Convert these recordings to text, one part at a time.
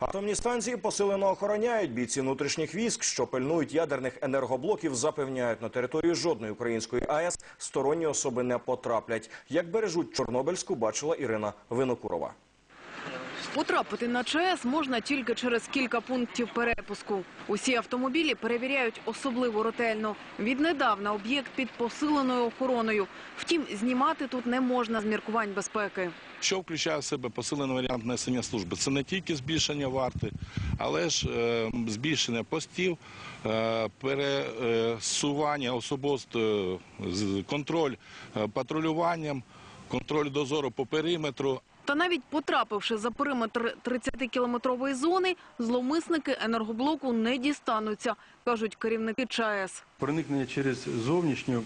Атомні станції посилено охороняють бійці внутрішніх військ, що пильнують ядерних енергоблоків, запевняють на територію жодної української АЕС сторонні особи не потраплять. Як бережуть Чорнобильську, бачила Ірина Винокурова. Потрапити на ЧАЕС можна тільки через кілька пунктів перепуску. Усі автомобілі перевіряють особливо ретельно. Віднедавна об'єкт під посиленою охороною. Втім, знімати тут не можна з міркувань безпеки. Що включає в себе посилений варіант несення служби? Це не тільки збільшення варти, але ж е, збільшення постів, е, пересування особисто, з- контроль е, патрулюванням, контроль дозору по периметру. Та навіть потрапивши за периметр 30-кілометрової зони, зловмисники енергоблоку не дістануться, кажуть керівники ЧАЕС. Проникнення через зовнішню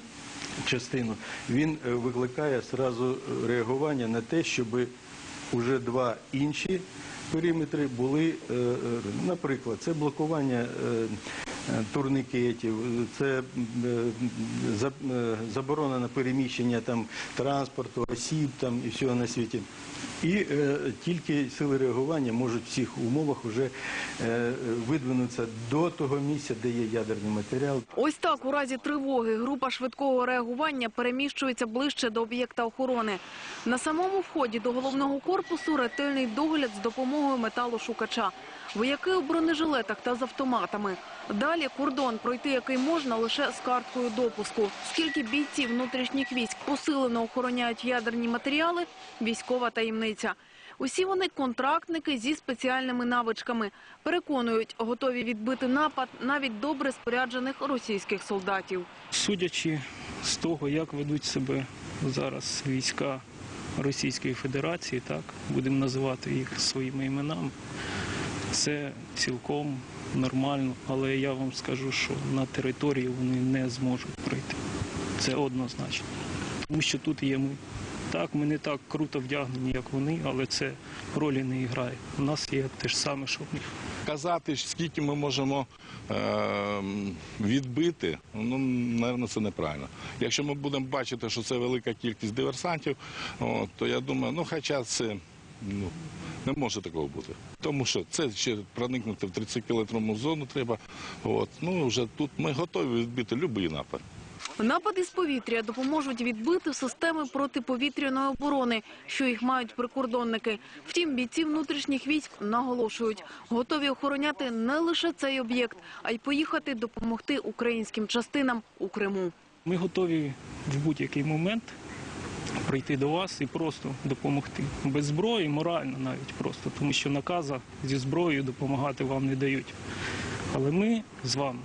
частину він е, викликає сразу реагування на те, щоб уже два інші периметри були, е, е, наприклад, це блокування е, е, турникетів, це е, е, заборона на переміщення там транспорту, осіб там і всього на світі. І е, тільки сили реагування можуть в цих умовах вже е, видвинутися до того місця, де є ядерний матеріал. Ось так у разі тривоги група швидкого реагування переміщується ближче до об'єкта охорони. На самому вході до головного корпусу ретельний догляд з допомогою металошукача. Вояки у бронежилетах та з автоматами. Далі кордон, пройти який можна лише з карткою допуску. Скільки бійців внутрішніх військ посилено охороняють ядерні матеріали – військова таємниця. Усі вони контрактники зі спеціальними навичками. Переконують, готові відбити напад навіть добре споряджених російських солдатів. Судячи з того, як ведуть себе зараз війська Російської Федерації, так будемо називати їх своїми іменами, це цілком нормально, але я вам скажу, що на території вони не зможуть пройти. Це однозначно. Тому що тут є ми. Так, ми не так круто вдягнені, як вони, але це ролі не грає. У нас є те ж саме, що в них. Казати, скільки ми можемо е, відбити, ну, мабуть, це неправильно. Якщо ми будемо бачити, що це велика кількість диверсантів, от, то я думаю, ну хоча це ну, не може такого бути. Тому що це ще проникнути в 30-кілометрову зону треба. От, ну, вже тут ми готові відбити будь-який напад. Напади з повітря допоможуть відбити системи протиповітряної оборони, що їх мають прикордонники. Втім, бійці внутрішніх військ наголошують, готові охороняти не лише цей об'єкт, а й поїхати допомогти українським частинам у Криму. Ми готові в будь-який момент прийти до вас і просто допомогти. Без зброї, морально навіть просто, тому що наказа зі зброєю допомагати вам не дають. Але ми з вами.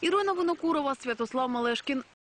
Ірина Винокурова, Святослав Малешкін.